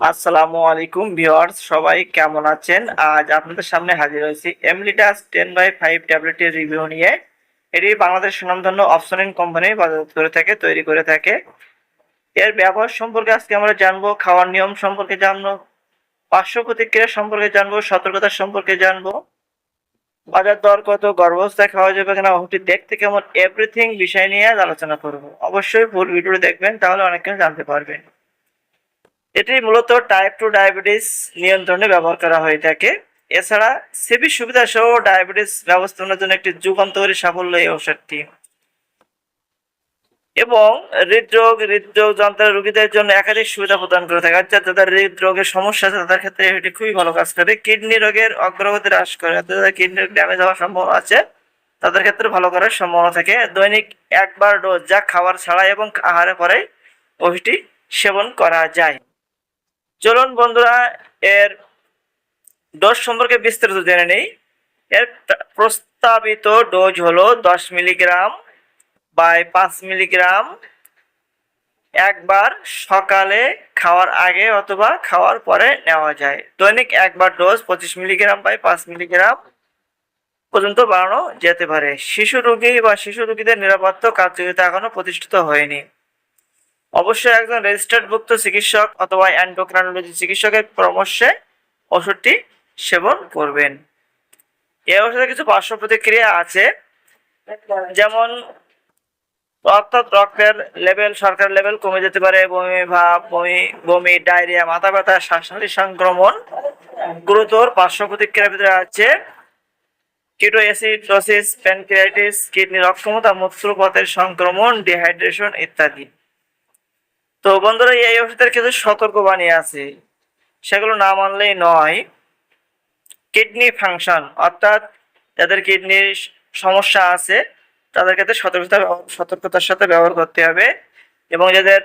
আসসালামু আলাইকুম ভিউয়ার্স, সবাই কেমন আছেন? আজ আপনাদের সামনে হাজির হয়েছি এমলিটাস টেন বাই ফাইভ ট্যাবলেটের রিভিউ নিয়ে। এটি বাংলাদেশ সুনামধন্য অপশনিন কোম্পানি বাজার করে থাকে, তৈরি করে থাকে। এর ব্যবহার সম্পর্কে আজকে আমরা জানব, খাওয়ার নিয়ম সম্পর্কে জানব, পার্শ্ব প্রতিক্রিয়া সম্পর্কে জানব, সতর্কতা সম্পর্কে জানব, বাজার দর কত, গর্ভাবস্থায় খাওয়া যাবে কিনা, ওটি দেখতে কেমন এভরিথিং বিষয় নিয়ে আলোচনা করব। অবশ্যই ফুল ভিডিওটি দেখবেন, তাহলে অনেক কিছু জানতে পারবেন। এটি মূলত টাইপ টু ডায়াবেটিস নিয়ন্ত্রণে ব্যবহার করা হয়ে থাকে। এছাড়া সিবি সুবিধা সহ ডায়াবেটিস ব্যবস্থাপনার জন্য একটি যুগান্তকারী সাফল্য এই ঔষধটি। এবং হৃদরোগ হৃদরোগ যন্ত্রের রোগীদের জন্য একাধিক সুবিধা প্রদান করে থাকে। অর্থাৎ যাদের হৃদরোগের সমস্যা আছে, তাদের ক্ষেত্রে এটি খুবই ভালো কাজ করে। কিডনি রোগের অগ্রগতি হ্রাস করে, অর্থাৎ যাদের কিডনি ড্যামেজ হওয়ার সম্ভাবনা আছে, তাদের ক্ষেত্রে ভালো করার সম্ভাবনা থাকে। দৈনিক একবার ডোজ যা খাবার ছাড়া এবং আহারে পরে ওষুধটি সেবন করা যায়। চলুন বন্ধুরা, এর ডোজ সম্পর্কে বিস্তারিত জেনে নেই। এর প্রস্তাবিত ডোজ হলো দশ মিলিগ্রাম বাই পাঁচ মিলিগ্রাম একবার সকালে খাওয়ার আগে অথবা খাওয়ার পরে নেওয়া যায়। দৈনিক একবার ডোজ পঁচিশ মিলিগ্রাম বাই পাঁচ মিলিগ্রাম পর্যন্ত বাড়ানো যেতে পারে। শিশু রোগী বা শিশু রোগীদের নিরাপত্তা কার্যকারিতা এখনও প্রতিষ্ঠিত হয়নি। অবশ্যই একজন রেজিস্টার্ড ভুক্ত চিকিৎসক অথবা অ্যান্ডোক্রাইনোলজি চিকিৎসকের পরামর্শে ওষুধটি সেবন করবেন। এই ওষুধে কিছু পার্শ্ব প্রতিক্রিয়া আছে। যেমন, অর্থাৎ রক্তের লেভেল সরকার লেভেল কমে যেতে পারে, বমি, ভাব, বমি বমি, ডায়রিয়া, মাথা ব্যথা, শ্বাসনালী সংক্রমণ গুরুতর পার্শ্ব প্রতিক্রিয়ার ভিতরে আছে। কিটো অ্যাসিডোসিস প্যানক্রিয়াটিস কিডনির অক্ষমতা মূত্রপথের সংক্রমণ ডিহাইড্রেশন ইত্যাদি। তো বন্ধুরা, এই ওষুধের কিছু সতর্কবাণী আছে। সেগুলো না মানলেই নয়। কিডনি ফাংশন, অর্থাৎ যাদের কিডনির সমস্যা আছে, তাদের ক্ষেত্রে সতর্কতা সতর্কতার সাথে ব্যবহার করতে হবে। এবং যাদের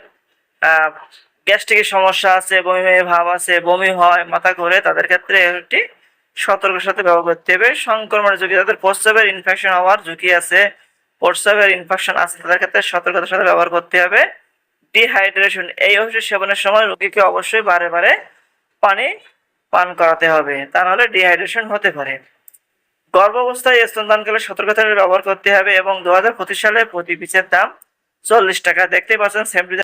গ্যাস্ট্রিকের সমস্যা আছে, বমি বমি ভাব আছে, বমি হয় মাথা ঘোরে, তাদের ক্ষেত্রে একটি সতর্কের সাথে ব্যবহার করতে হবে। সংক্রমণের ঝুঁকি, যাদের প্রস্রাবের ইনফেকশন হওয়ার ঝুঁকি আছে, প্রস্রাবের ইনফেকশন আছে, তাদের ক্ষেত্রে সতর্কতার সাথে ব্যবহার করতে হবে। ডিহাইড্রেশন এই ওষুধ সেবনের সময় রোগীকে অবশ্যই বারে বারে পানি পান করাতে হবে। তা নাহলে ডিহাইড্রেশন হতে পারে। গর্ভাবস্থায় স্তনদানকালে সতর্কতা ব্যবহার করতে হবে এবং দু হাজার সালে প্রতি পিসের দাম চল্লিশ টাকা। দেখতে পাচ্ছেন স্যাম্পল